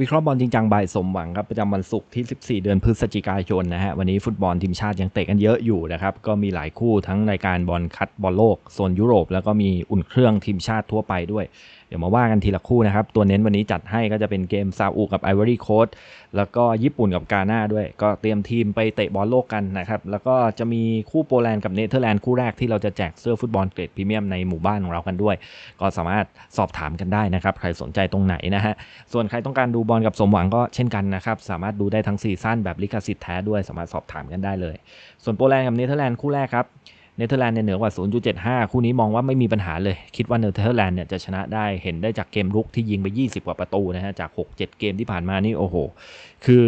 วิเคราะห์บอลจริงจังบ่ายสมหวังครับประจำวันศุกร์ที่ 14 เดือนพฤศจิกายนนะฮะวันนี้ฟุตบอลทีมชาติยังเตะกันเยอะอยู่นะครับก็มีหลายคู่ทั้งรายการบอลคัดบอลโลกโซนยุโรป แล้วก็มีอุ่นเครื่องทีมชาติทั่วไปด้วยเดี๋ยวมาว่ากันทีละคู่นะครับ ตัวเน้นวันนี้จัดให้ก็จะเป็นเกมซาอุกับไอวอรี่โคสแล้วก็ญี่ปุ่นกับกาหน้าด้วย ก็เตรียมทีมไปเตะบอลโลกกันนะครับ แล้วก็จะมีคู่โปแลนด์กับเนเธอร์แลนด์คู่แรกที่เราจะแจกเสื้อฟุตบอลเกรดพรีเมียมในหมู่บ้านของเรากันด้วย ก็สามารถสอบถามกันได้นะครับ ใครสนใจตรงไหนนะฮะ ส่วนใครต้องการดูบอลกับสมหวังก็เช่นกันนะครับ สามารถดูได้ทั้งซีซั่นแบบลิขสิทธิ์แท้ด้วย สามารถสอบถามกันได้เลย ส่วนโปแลนด์กับเนเธอร์แลนด์คู่แรกครับ เนเธอร์แลนด์เนี่ยเหนือกว่า 0.75 คู่นี้มองว่าไม่มีปัญหาเลย คิดว่าเนเธอร์แลนด์เนี่ยจะชนะได้เห็นได้จากเกมรุกที่ยิงไป 20 กว่าประตูนะฮะจาก 6-7 เกมที่ผ่านมานี่โอ้โห คือ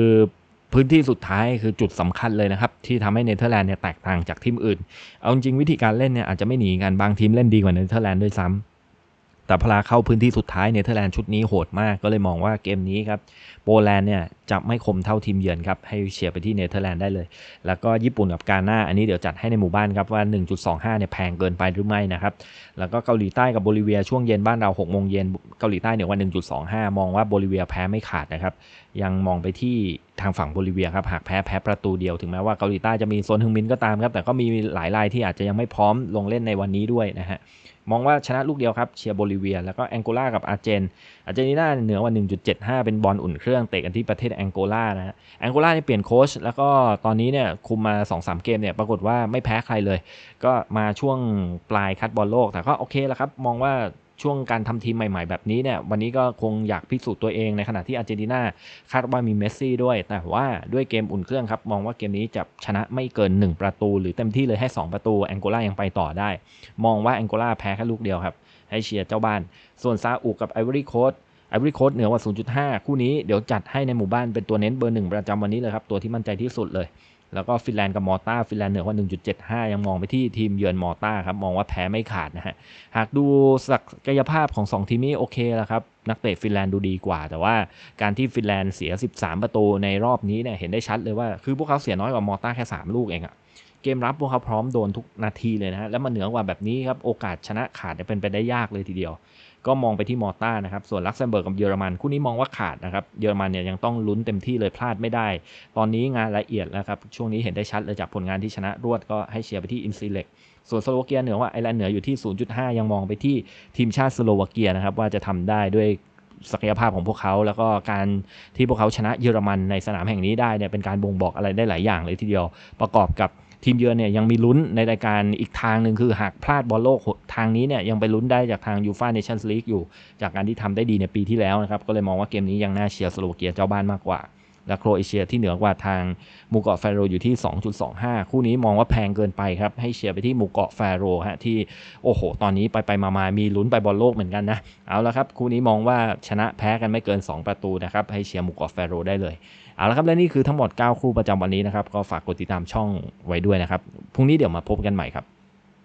พื้นที่สุดท้ายคือจุดสำคัญเลยนะครับ ที่ทำให้เนเธอร์แลนด์เนี่ยแตกต่างจากทีมอื่น เอาจริงวิธีการเล่นเนี่ยอาจจะไม่หนีกันบางทีมเล่นดีกว่าเนเธอร์แลนด์ด้วยซ้ำ แต่พลาเข้าพื้นที่สุดท้ายเนเธอร์แลนด์ชุดนี้โหดมาก ก็เลยมองว่าเกมนี้ครับโปแลนด์เนี่ยจะไม่คมเท่าทีมเยือนครับให้เชียร์ไปที่เนเธอร์แลนด์ได้เลย แล้วก็ญี่ปุ่นกับกาหน้าอันนี้เดี๋ยวจัดให้ในหมู่บ้านครับว่า 1.25เนี่ยแพงเกินไปหรือไม่นะครับแล้วก็เกาหลีใต้กับโบลิเวียช่วงเย็นบ้านเรา6โมงเย็นเกาหลีใต้เนี่ยว่า1.25 มองว่าโบลิเวียแพ้ไม่ขาดนะครับยังมองไปที่ทางฝั่งโบลิเวียครับหากแพ้แพ้ประตูเดียวถึงแม้ว่าเกาหลีใต้จะมีโซนฮึงมินก็ตามครับแต่ก็มีหลายรายที่อาจจะยังไม่พร้อมลงเล่นในวันนี้ด้วยนะฮะ มองว่าชนะลูกเดียวครับเชียร์โบลิเวีย แล้วก็แองโกลากับอาร์เจน อาร์เจนตินาเหนือกว่า 1.75 เป็นบอลอุ่นเครื่องเตะกันที่ประเทศแองโกลานะฮะแองโกลาเนี่ยเปลี่ยนโค้ชแล้วก็ตอนนี้เนี่ยคุมมา 2-3 เกมเนี่ยปรากฏว่าไม่แพ้ใครเลย ก็มาช่วงปลายคัดบอลโลกแต่ก็โอเคแล้วครับมองว่า ช่วงการทำทีมใหม่ๆแบบนี้เนี่ยวันนี้ก็คงอยากพิสูจน์ตัวเองในขณะที่อาร์เจนตินาคาดว่ามีเมสซี่ด้วย แต่ว่าด้วยเกมอุ่นเครื่องครับ มองว่าเกมนี้จะชนะไม่เกิน 1 ประตู หรือเต็มที่เลยให้ 2 ประตูแองโกลายังไปต่อได้ มองว่าแองโกลาแพ้แค่ลูกเดียวครับ ให้เชียร์เจ้าบ้าน ส่วนซาอุกับไอวอรี่โคสไอวอรี่โคสเหนือกว่า 0.5 คู่นี้เดี๋ยวจัดให้ในหมู่บ้านเป็นตัวเน้นเบอร์หนึ่งประจำวันนี้เลยครับตัวที่มั่นใจที่สุดเลย แล้วก็ฟินแลนด์กับมอต้าฟินแลนด์เหนือกว่า 1.75 ยังมองไปที่ทีมเยือนมอต้าครับ มองว่าแพ้ไม่ขาดนะฮะ หากดูศักยภาพของ 2 ทีมนี้โอเคแล้วครับ นักเตะฟินแลนด์ดูดีกว่า แต่ว่าการที่ฟินแลนด์เสีย 13 ประตูในรอบนี้เนี่ยเห็นได้ชัดเลยว่า คือพวกเขาเสียน้อยกว่ามอต้าแค่ 3 ลูกเองอะเกมรับพวกเขาพร้อมโดนทุกนาทีเลยนะฮะ แล้วมาเหนือกว่าแบบนี้ครับโอกาสชนะขาดเป็นไปได้ยากเลยทีเดียว ก็มองไปที่มอต้านะครับ ส่วนลักเซมเบิร์กกับเยอรมันคู่นี้มองว่าขาดนะครับ เยอรมันเนี่ยยังต้องลุ้นเต็มที่เลยพลาดไม่ได้ ตอนนี้งานละเอียดแล้วครับ ช่วงนี้เห็นได้ชัดเลยจากผลงานที่ชนะรวดก็ให้เชียร์ไปที่อินซีเล็กส่วนสโลวาเกียเหนือว่าไอร์แลนด์เหนืออยู่ที่ 0.5 ยังมองไปที่ทีมชาติสโลวาเกียนะครับว่าจะทำได้ด้วยศักยภาพของพวกเขาแล้วก็การที่พวกเขาชนะเยอรมันในสนามแห่งนี้ได้เนี่ยเป็นการบ่งบอกอะไรได้หลายอย่างเลยทีเดียวประกอบกับ ทีมเยือนเนี่ยยังมีลุ้นในรายการอีกทางหนึ่งคือหากพลาดบอลโลกทางนี้เนี่ยยังไปลุ้นได้จากทางยูฟ่าเนชั่นส์ลีกอยู่ จากการที่ทำได้ดีในปีที่แล้วนะครับก็เลยมองว่าเกมนี้ยังน่าเชียร์สโลวาเกียเจ้าบ้านมากกว่า และโครเอเชียที่เหนือกว่าทางหมู่เกาะแฟโรอยู่ที่ 2.25 คู่นี้มองว่าแพงเกินไปครับ ให้เชียร์ไปที่หมู่เกาะแฟโรฮะที่โอ้โห ตอนนี้ไปไปมามามีลุ้นไปบอลโลกเหมือนกันนะ เอาละครับ คู่นี้มองว่าชนะแพ้กันไม่เกิน 2 ประตูนะครับ ให้เชียร์หมู่เกาะแฟโรได้เลยเอาละครับและนี่คือทั้งหมด 9 คู่ประจำวันนี้นะครับก็ฝากกดติดตามช่องไว้ด้วยนะครับพรุ่งนี้เดี๋ยวมาพบกันใหม่ครับ